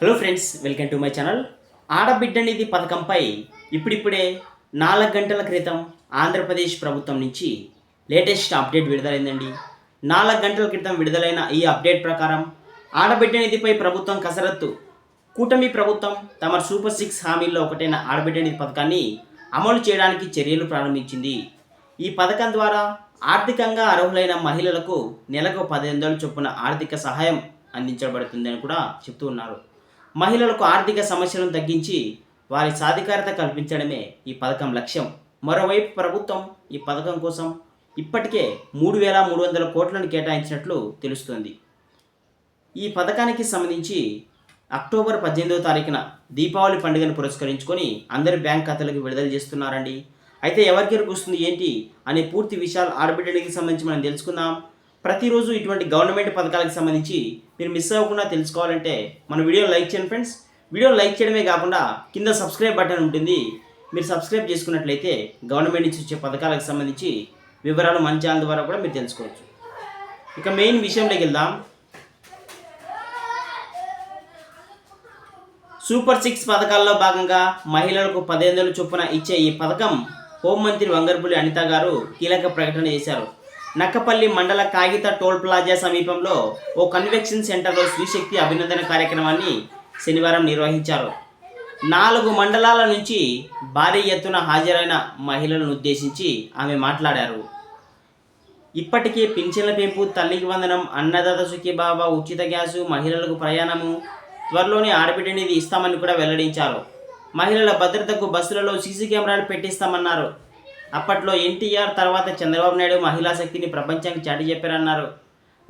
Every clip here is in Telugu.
Hello friends welcome to my channel ఆడబిడ్డ నిధి పథకంపై ఇప్పుడిప్పుడే నాలుగు గంటల క్రితం ఆంధ్రప్రదేశ్ ప్రభుత్వం నుంచి లేటెస్ట్ అప్డేట్ విడుదలైందండి. నాలుగు గంటల క్రితం విడుదలైన ఈ అప్డేట్ ప్రకారం ఆడబిడ్డ నిధిపై ప్రభుత్వం కసరత్తు. కూటమి ప్రభుత్వం తమ సూపర్ సిక్స్ హామీల్లో ఒకటైన ఆడబిడ్డ నిధి పథకాన్ని అమలు చేయడానికి చర్యలు ప్రారంభించింది. ఈ పథకం ద్వారా ఆర్థికంగా అర్హులైన మహిళలకు నెలకు పదిహేను చొప్పున ఆర్థిక సహాయం అందించబడుతుందని కూడా చెప్తూ ఉన్నారు. మహిళలకు ఆర్థిక సమస్యలను తగ్గించి వారి సాధికారత కల్పించడమే ఈ పథకం లక్ష్యం. మరోవైపు ప్రభుత్వం ఈ పథకం కోసం ఇప్పటికే మూడు వేల మూడు వందల కోట్లను కేటాయించినట్లు తెలుస్తోంది. ఈ పథకానికి సంబంధించి అక్టోబర్ పద్దెనిమిదవ తారీఖున దీపావళి పండుగను పురస్కరించుకొని అందరి బ్యాంక్ ఖాతాలకు విడుదల చేస్తున్నారండి. అయితే ఎవరికి వస్తుంది ఏంటి అనే పూర్తి విషయాలు ఆడబిడ్డలకి సంబంధించి మనం తెలుసుకుందాం. ప్రతిరోజు ఇటువంటి గవర్నమెంట్ పథకాలకు సంబంధించి మీరు మిస్ అవ్వకుండా తెలుసుకోవాలంటే మన వీడియో లైక్ చేయండి ఫ్రెండ్స్. వీడియో లైక్ చేయడమే కాకుండా కింద సబ్స్క్రైబ్ బటన్ ఉంటుంది. మీరు సబ్స్క్రైబ్ చేసుకున్నట్లయితే గవర్నమెంట్ నుంచి వచ్చే పథకాలకు సంబంధించి వివరాలు మన ఛానల్ ద్వారా కూడా మీరు తెలుసుకోవచ్చు. ఇక మెయిన్ విషయంలోకి వెళ్దాం. సూపర్ సిక్స్ పథకాల్లో భాగంగా మహిళలకు పదిహేను చొప్పున ఇచ్చే ఈ పథకం హోంమంత్రి వంగర్పులి అనిత గారు కీలక ప్రకటన చేశారు. నక్కపల్లి మండల కాగిత టోల్ ప్లాజా సమీపంలో ఓ కన్వెక్షన్ సెంటర్లో శ్రీశక్తి అభినందన కార్యక్రమాన్ని శనివారం నిర్వహించారు. నాలుగు మండలాల నుంచి భారీ ఎత్తున హాజరైన మహిళలను ఉద్దేశించి ఆమె మాట్లాడారు. ఇప్పటికే పింఛన్ల పెంపు తల్లికి వందనం అన్నదాత సుఖీబాబా ఉచిత గ్యాసు మహిళలకు ప్రయాణము త్వరలోనే ఆడబిడ్డ నిధి ఇస్తామని కూడా వెల్లడించారు. మహిళల భద్రతకు బస్సులలో సీసీ కెమెరాలు పెట్టిస్తామన్నారు. అప్పట్లో ఎన్టీఆర్ తర్వాత చంద్రబాబు నాయుడు మహిళా శక్తిని ప్రపంచానికి చాటి చెప్పారన్నారు.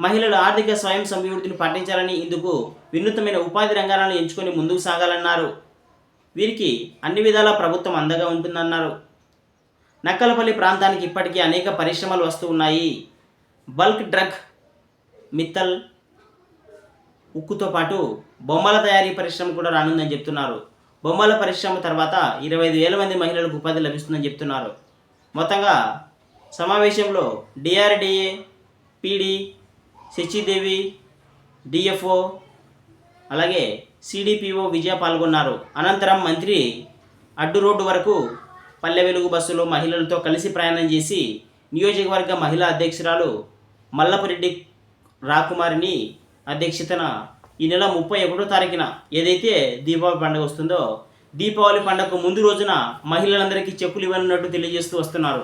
మహిళలు ఆర్థిక స్వయం సమృద్ధిని పాటించాలని ఇందుకు వినూత్నమైన ఉపాధి రంగాలను ఎంచుకొని ముందుకు సాగాలన్నారు. వీరికి అన్ని విధాలా ప్రభుత్వం అందగా ఉంటుందన్నారు. నక్కలపల్లి ప్రాంతానికి ఇప్పటికీ అనేక పరిశ్రమలు వస్తూ ఉన్నాయి. బల్క్ డ్రగ్ మిత్తల్ ఉక్కుతో పాటు బొమ్మల తయారీ పరిశ్రమ కూడా రానుందని చెప్తున్నారు. బొమ్మల పరిశ్రమ తర్వాత ఇరవై ఐదు వేల మంది మహిళలకు ఉపాధి లభిస్తుందని చెప్తున్నారు. మొత్తంగా సమావేశంలో డిఆర్డిఏ పీడి శశిదేవి డిఎఫ్ఓ అలాగే సిడిపిఓ విజయ పాల్గొన్నారు. అనంతరం మంత్రి అడ్డు రోడ్డు వరకు పల్లె వెలుగు బస్సులో మహిళలతో కలిసి ప్రయాణం చేసి నియోజకవర్గ మహిళా అధ్యక్షురాలు మల్లపురెడ్డి రాకుమారిని అధ్యక్షతన ఈ నెల ముప్పై ఒకటో తారీఖున ఏదైతే దీపావళి పండుగ వస్తుందో దీపావళి పండగకు ముందు రోజున మహిళలందరికీ చెప్పులు ఇవ్వనున్నట్టు తెలియజేస్తూ వస్తున్నారు.